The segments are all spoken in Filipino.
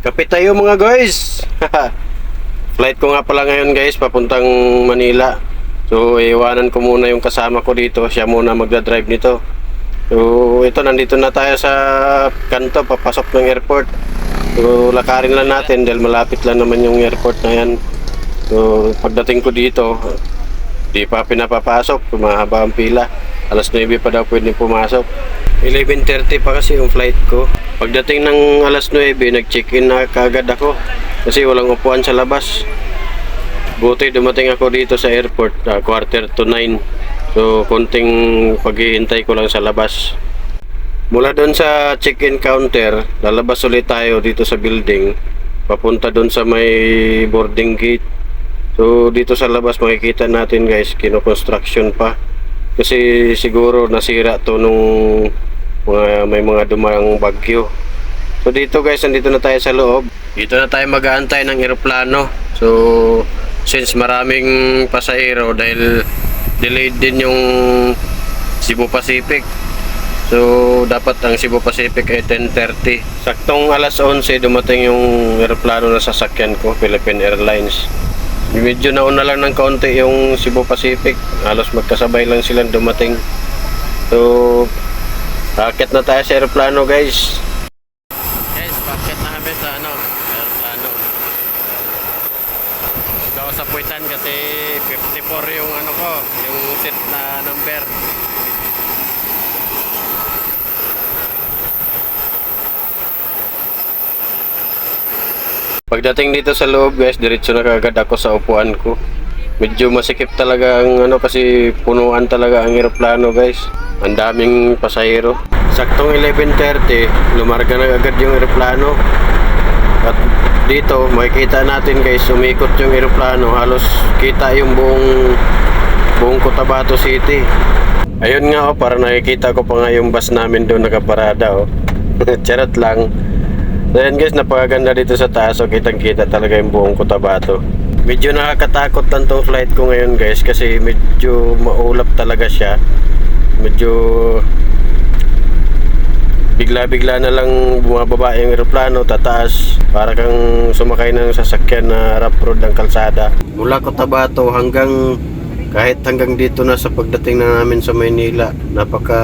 Kape tayo mga guys. Flight ko nga pala ngayon guys, papuntang Manila. So, iwanan ko muna yung kasama ko dito. Siya muna magdadrive nito. So, ito, nandito na tayo sa kanto, papasok ng airport. So, lakarin lang natin dahil malapit lang naman yung airport na yan. So, pagdating ko dito, di pa pinapapasok, mahaba ang pila. Alas 9 pa daw pwede pumasok. 11.30 pa kasi yung flight ko. Pagdating ng alas 9, nag-check-in na kagad ako. Kasi walang upuan sa labas. Buti dumating ako dito sa airport, ah, quarter to 9. So, konting paghihintay ko lang sa labas. Mula doon sa check-in counter, lalabas ulit tayo dito sa building. Papunta doon sa may boarding gate. So, dito sa labas makikita natin guys, kino-construction pa. Kasi siguro nasira to nung mga, may mga dumang bagyo. So dito guys, nandito na tayo sa loob. Dito na tayo mag-aantay ng eroplano. So since maraming pasahero dahil delayed din yung Cebu Pacific. So dapat ang Cebu Pacific ay 10.30. Saktong alas 11 dumating yung eroplano na sasakyan ko, Philippine Airlines. Medyo nauna lang ng kaunti yung Cebu Pacific. Halos magkasabay lang silang dumating. So, akit na tayo sa aeroplano guys. Guys, bakit na kami sa ano, aeroplano. Ikaw sa puwitan kasi 54 yung ano ko, yung seat na number. Pagdating dito sa loob guys, diretso na kagad ako sa upuan ko. Medyo masikip talaga ang ano kasi punuan talaga ang eroplano guys. Ang daming pasahero. Saktong 11.30, lumarga na agad yung eroplano. At dito, makikita natin guys, umikot yung eroplano. Halos kita yung buong buong Cotabato City. Ayun nga oh, para nakikita ko pa nga yung bus namin doon nakaparada oh. Charot lang. So yan guys, napakaganda dito sa taas. So kitang kita talaga yung buong Cotabato. Medyo nakakatakot lang tong flight ko ngayon guys kasi medyo maulap talaga siya. Medyo bigla-bigla na lang bumababa yung eroplano, tataas. Para kang sumakay ng sasakyan na rough road ng kalsada. Mula Cotabato hanggang kahit hanggang dito na sa pagdating na namin sa Maynila napaka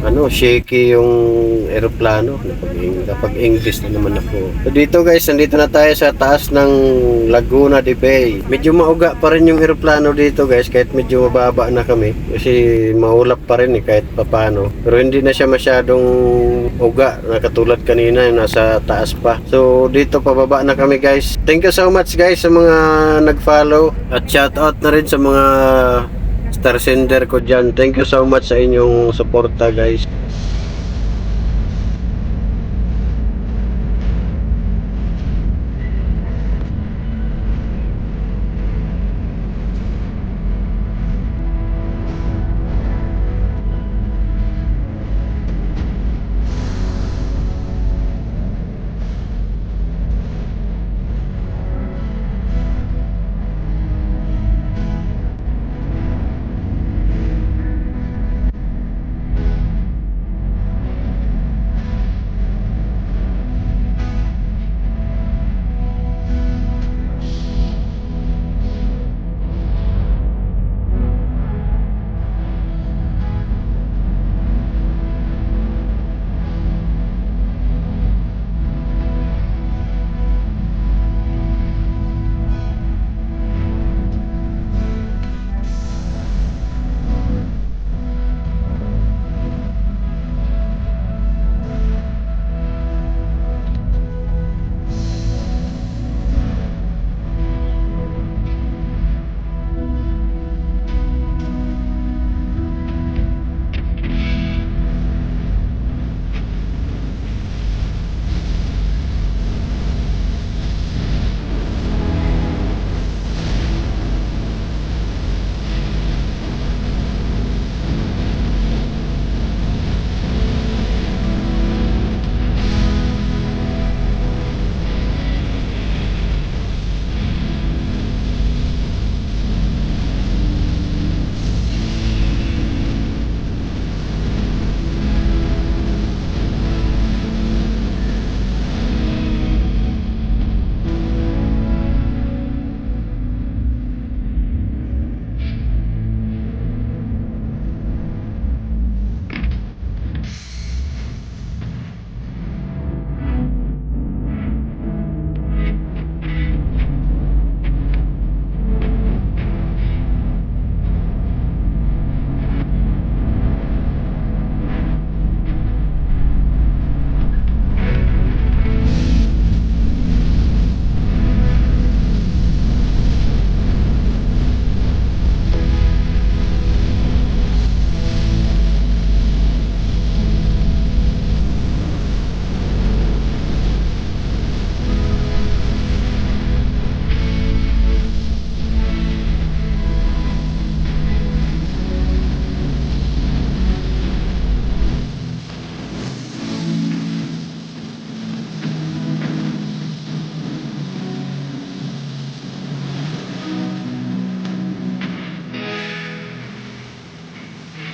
ano shaky yung eroplano napag, napag English na naman ako. So dito guys nandito na tayo sa taas ng Laguna de Bay. Medyo mauga pa rin yung eroplano dito guys kahit medyo mababa na kami. Kasi maulap pa rin eh kahit papano. Pero hindi na siya masyadong uga na katulad kanina nasa taas pa. So dito pababa na kami guys. Thank you so much guys sa mga nag-follow. At shout out na rin sa mga star sender ko dyan. Thank you so much sa inyong suporta guys.